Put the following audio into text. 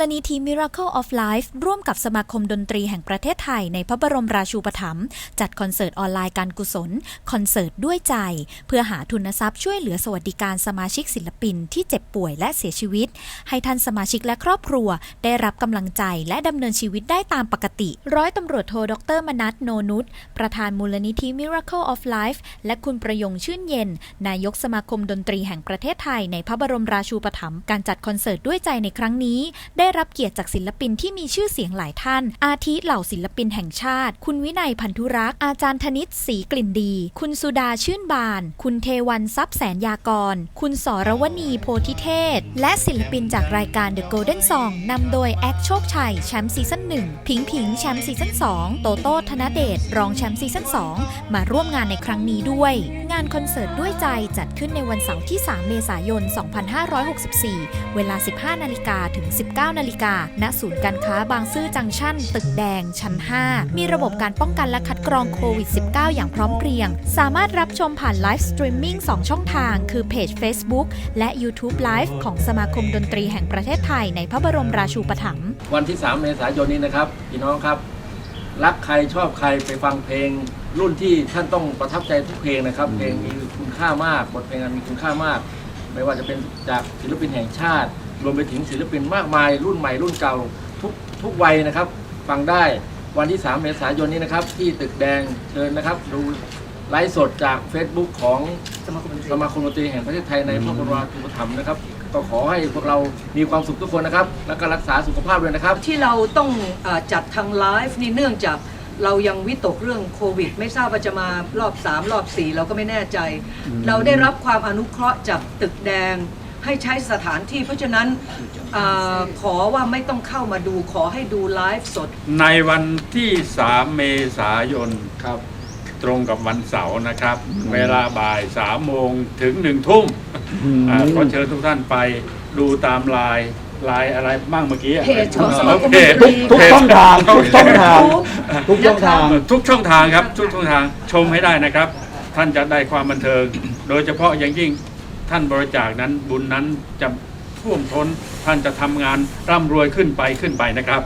ลนิธิ Miracle of Life ร่วมกับสมาคมดนตรีแห่งประเทศไทยในพระบรมราชูปถัมภ์จัดคอนเสิร์ตออนไลน์การกุศล คอนเสิร์ตด้วยใจ เพื่อหาทุนทรัพย์ช่วยเหลือสวัสดิการสมาชิกศิลปินที่เจ็บป่วยและเสียชีวิต ให้ท่านสมาชิกและครอบครัว ได้รับกำลังใจและดำเนินชีวิตได้ตามปกติ ร้อยตำรวจโทดรมนัทโนนุชประธานมูลนิธิ Miracle of Life และคุณประยงชื่นเย็น นายกสมาคมดนตรีแห่งประเทศไทยในพระบรมราชูปถัมภ์การจัดคอนเสิร์ตด้วยใจในครั้งนี้ได้ได้รับเกียรติจากศิลปินที่มีชื่อเสียงหลายท่าน อาทิเหล่าศิลปินแห่งชาติ คุณวินัยพันธุรักษ์ อาจารย์ธนิตศรีกลิ่นดี คุณสุดาชื่นบาน คุณเทวันทรัพย์แสนยากร คุณสรวณีโพธิเทศ และศิลปินจากรายการ The Golden Song นำโดยแอคโชคชัยแชมป์ซีซั่น1ผิงผิงแชมป์ซีซั่น2โตโต้ธนเดชรองแชมป์ซีซั่น2มาร่วมงานในครั้งนี้ด้วย งานคอนเสิร์ตด้วยใจจัดขึ้นในวันเสาร์ที่ 3 เมษายน 2564 เวลา 15 นาฬิกาถึง 19นาฬิกาณศูนย์การค้าบางซื่อจังชั่น ตึกแดง ชั้น 5 มีระบบการป้องกันและคัดกรองโควิด -19 อย่างพร้อมเพรียง สามารถรับชมผ่านไลฟ์สตรีมมิ่ง2ช่องทาง คือเพจ Facebook และ YouTube Live ของสมาคมดนตรีแห่งประเทศไทยในพระบรมราชูปถัมภ์วันที่ 3 เมษายนนี้นะครับพี่น้องครับ รักใครชอบใครไปฟังเพลง รุ่นที่ท่านต้องประทับใจทุกเพลงนะครับ เพลงมีคุณค่ามากบทเพลงอันมีคุณค่ามาก ไม่ว่าจะเป็นจากศิลปินแห่งชาติ รวมไปถึงศิลปินมากมาย รุ่นใหม่รุ่นเก่าทุกทุกวัยนะครับ ฟังได้วันที่ 3 เมษายนนี้นะครับ ที่ตึกแดงเชิญนะครับ ดูไลฟ์สดจาก Facebook ของสมาคมดนตรีแห่งประเทศไทยในพระบรมราชูปถัมภ์นะครับ ก็ขอให้พวกเรามีความสุขทุกคนนะครับ แล้วก็รักษาสุขภาพด้วยนะครับ ที่เราต้องเออจัดทางไลฟ์นี่เนื่องจากเรายังวิตกเรื่องโควิด ไม่ทราบว่าจะมารอบ 3 รอบ 4 เราก็ไม่แน่ใจ เราได้รับความอนุเคราะห์จากตึกแดง ให้ใช้สถานที่ เพราะฉะนั้นเออขอว่าไม่ต้องเข้ามาดูขอให้ดูไลฟ์สด ในวันที่ 3 เมษายนครับ ตรงกับวันเสาร์นะครับ เวลาบ่าย3โมงถึง1ทุ่มอ่าขอเชิญทุกท่านไปดูตามไลน์ไลน์อะไรบ้างเมื่อกี้เพจของสมาคมเพจดนตรีทุกช่องทางทุกช่องทางทุกช่องทาง ทุกช่องทางครับทุกช่องทางชมให้ได้นะครับ ท่านจะได้ความบันเทิง โดยเฉพาะอย่างยิ่ง ท่านบริจาคนั้นบุญนั้นจะท่วมท้นท่านจะทำงานร่ำรวยขึ้นไปขึ้นไปนะครับ